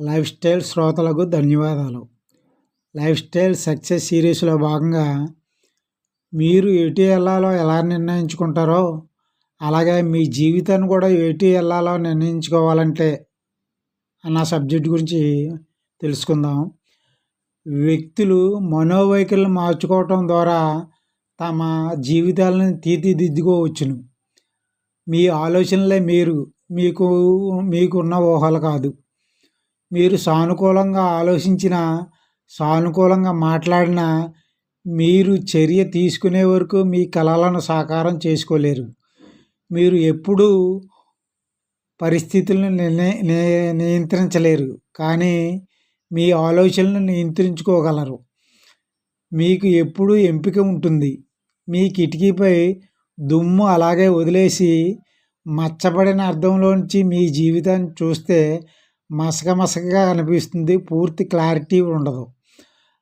Life style శ్రోతలకు ధన్యవాదాలు. Life style success సిరీస్లో భాగంగా మీరు ఎటు వెళ్ళాలో ఎలా నిర్ణయించుకుంటారో అలాగే మీ జీవితాన్ని కూడా ఎటు వెళ్ళాలో నిర్ణయించుకోవాలంటే అన్న సబ్జెక్ట్ గురించి తెలుసుకుందాం. వ్యక్తులు మనోవైఖరిని మార్చుకోవటం ద్వారా తమ జీవితాలను తీర్చిదిద్దుకోవచ్చును. మీ ఆలోచనలే మీరు మీకు మీకున్న ఊహలు కాదు. మీరు సానుకూలంగా ఆలోచించిన సానుకూలంగా మాట్లాడిన మీరు చర్య తీసుకునే వరకు మీ కళలను సాకారం చేసుకోలేరు. మీరు ఎప్పుడూ పరిస్థితులను నియంత్రించలేరు కానీ మీ ఆలోచనలను నియంత్రించుకోగలరు. మీకు ఎప్పుడూ ఎంపిక ఉంటుంది. మీ కిటికీపై దుమ్ము అలాగే వదిలేసి మచ్చబడిన అర్థంలోంచి మీ జీవితాన్ని చూస్తే మసక మసకగా అనిపిస్తుంది. పూర్తి క్లారిటీ ఉండదు.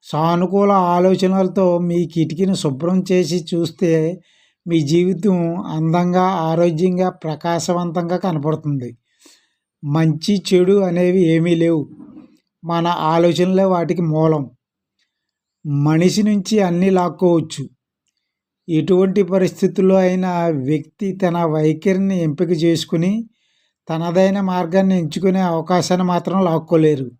సానుకూల ఆలోచనలతో మీ కిటికీని శుభ్రం చేసి చూస్తే మీ జీవితం అందంగా ఆరోగ్యంగా ప్రకాశవంతంగా కనపడుతుంది. మంచి చెడు అనేవి ఏమీ లేవు. మన ఆలోచనలే వాటికి మూలం. మనిషి నుంచి అన్నీ లాక్కోవచ్చు. ఎటువంటి పరిస్థితుల్లో అయినా వ్యక్తి తన వైఖరిని ఎంపిక చేసుకుని తనదైన మార్గాన్ని ఎంచుకునే అవకాశాన్ని మాత్రం లాక్కోలేరు.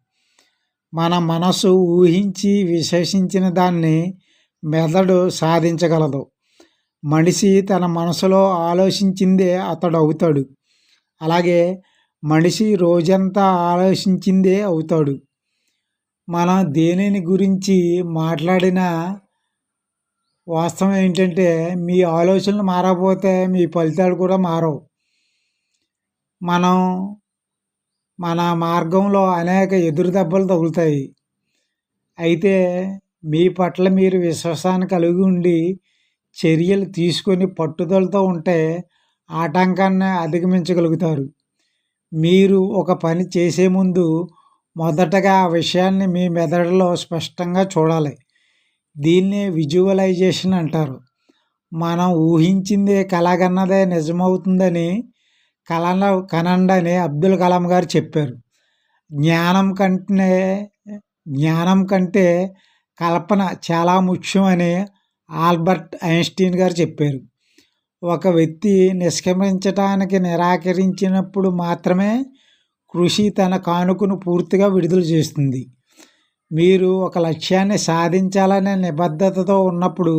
మన మనసు ఊహించి విశ్వసించిన దాన్ని మెదడు సాధించగలదు. మనిషి తన మనసులో ఆలోచించిందే అతడు అవుతాడు. అలాగే మనిషి రోజంతా ఆలోచించిందే అవుతాడు. మనం దేనిని గురించి మాట్లాడినా వాస్తవం ఏంటంటే మీ ఆలోచనలు మారకపోతే మీ ఫలితాలు కూడా మారవు. మనం మన మార్గంలో అనేక ఎదురు దెబ్బలు తగులుతాయి. అయితే మీ పట్ల మీరు విశ్వాసాన్ని కలిగి ఉండి చర్యలు తీసుకొని పట్టుదలతో ఉంటే ఆటంకాన్ని అధిగమించగలుగుతారు. మీరు ఒక పని చేసే ముందు మొదటగా ఆ విషయాన్ని మీ మెదడులో స్పష్టంగా చూడాలి. దీన్నే విజువలైజేషన్ అంటారు. మనం ఊహించిందే కలగన్నదే నిజమవుతుందని కలన కనండి అని అబ్దుల్ కలాం గారు చెప్పారు. జ్ఞానం కంటే జ్ఞానం కంటే కల్పన చాలా ముఖ్యం అని ఆల్బర్ట్ ఐన్స్టీన్ గారు చెప్పారు. ఒక వ్యక్తి నిష్క్రమించటానికి నిరాకరించినప్పుడు మాత్రమే కృషి తన కానుకను పూర్తిగా విడుదల చేస్తుంది. మీరు ఒక లక్ష్యాన్ని సాధించాలనే నిబద్ధతతో ఉన్నప్పుడు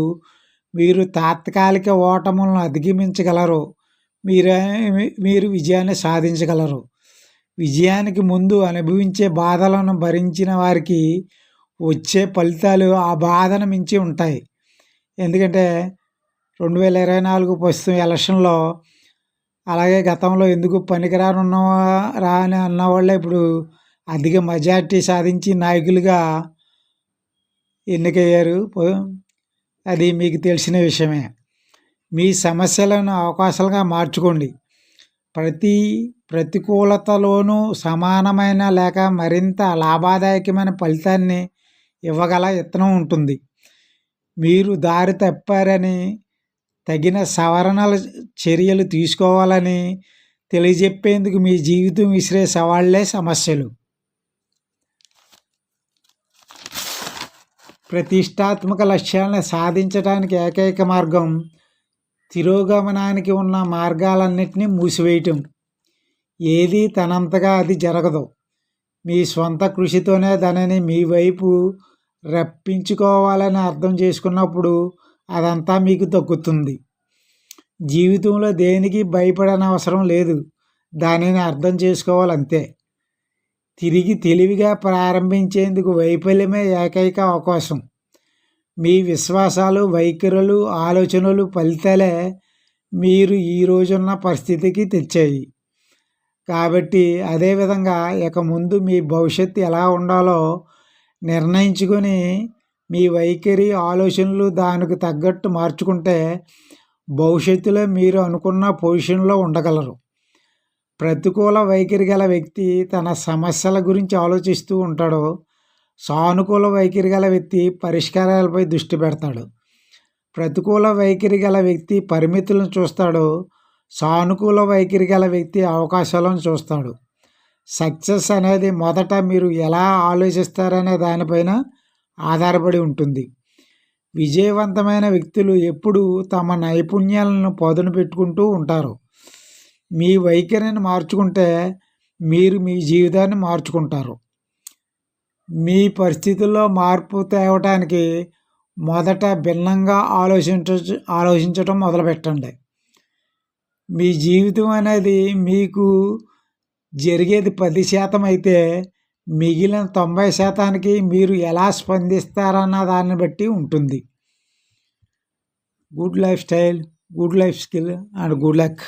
మీరు తాత్కాలిక ఓటములను అధిగమించగలరు మీరే మీరు విజయాన్ని సాధించగలరు. విజయానికి ముందు అనుభవించే బాధలను భరించిన వారికి వచ్చే ఫలితాలు ఆ బాధను మించి ఉంటాయి. ఎందుకంటే రెండు వేల ఇరవై నాలుగు ప్రస్తుతం ఎలక్షన్లో అలాగే గతంలో ఎందుకు పనికిరానున్న రా అని అన్నవాళ్ళే ఇప్పుడు అధిక మెజార్టీ సాధించి నాయకులుగా ఎన్నికయ్యారు. అది మీకు తెలిసిన విషయమే. మీ సమస్యలను అవకాశాలుగా మార్చుకోండి. ప్రతి ప్రతికూలతలోనూ సమానమైన లేక మరింత లాభదాయకమైన ఫలితాన్ని ఇవ్వగల యత్నం ఉంటుంది. మీరు దారి తప్పారని తగిన సవరణల చర్యలు తీసుకోవాలని తెలియజెప్పేందుకు మీ జీవితం విసిరే సవాళ్ళే సమస్యలు. ప్రతిష్టాత్మక లక్ష్యాలను సాధించడానికి ఏకైక మార్గం తిరోగమనానికి ఉన్న మార్గాలన్నింటినీ మూసివేయటం. ఏది తనంతగా అది జరగదు. మీ స్వంత కృషితోనే దానిని మీ వైపు రప్పించుకోవాలని అర్థం చేసుకున్నప్పుడు అదంతా మీకు తగ్గుతుంది జీవితంలో దేనికి భయపడని అవసరం లేదు. దానిని అర్థం చేసుకోవాలంతే. తిరిగి తెలివిగా ప్రారంభించేందుకు వైఫల్యమే ఏకైక అవకాశం. మీ విశ్వాసాలు వైఖరులు ఆలోచనలు ఫలితాలే మీరు ఈ రోజున్న పరిస్థితికి తెచ్చాయి. కాబట్టి అదేవిధంగా ఇక ముందు మీ భవిష్యత్తు ఎలా ఉండాలో నిర్ణయించుకొని మీ వైఖరి ఆలోచనలు దానికి తగ్గట్టు మార్చుకుంటే భవిష్యత్తులో మీరు అనుకున్న పొజిషన్లో ఉండగలరు. ప్రతికూల వైఖరి గల వ్యక్తి తన సమస్యల గురించి ఆలోచిస్తూ ఉంటాడో సానుకూల వైఖరి గల వ్యక్తి పరిష్కారాలపై దృష్టి పెడతాడు. ప్రతికూల వైఖరి గల వ్యక్తి పరిమితులను చూస్తాడు. సానుకూల వైఖరి గల వ్యక్తి అవకాశాలను చూస్తాడు. సక్సెస్ అనేది మొదట మీరు ఎలా ఆలోచిస్తారనే దానిపైన ఆధారపడి ఉంటుంది. విజయవంతమైన వ్యక్తులు ఎప్పుడూ తమ నైపుణ్యాలను పదును పెట్టుకుంటూ ఉంటారు. మీ వైఖరిని మార్చుకుంటే మీరు మీ జీవితాన్ని మార్చుకుంటారు. మీ పరిస్థితుల్లో మార్పు తేవటానికి మొదట భిన్నంగా ఆలోచించ ఆలోచించటం మొదలుపెట్టండి. మీ జీవితం అనేది మీకు జరిగేది పది శాతం అయితే మిగిలిన తొంభై శాతానికి మీరు ఎలా స్పందిస్తారన్న దాన్ని బట్టి ఉంటుంది. Good life style good life skill and good luck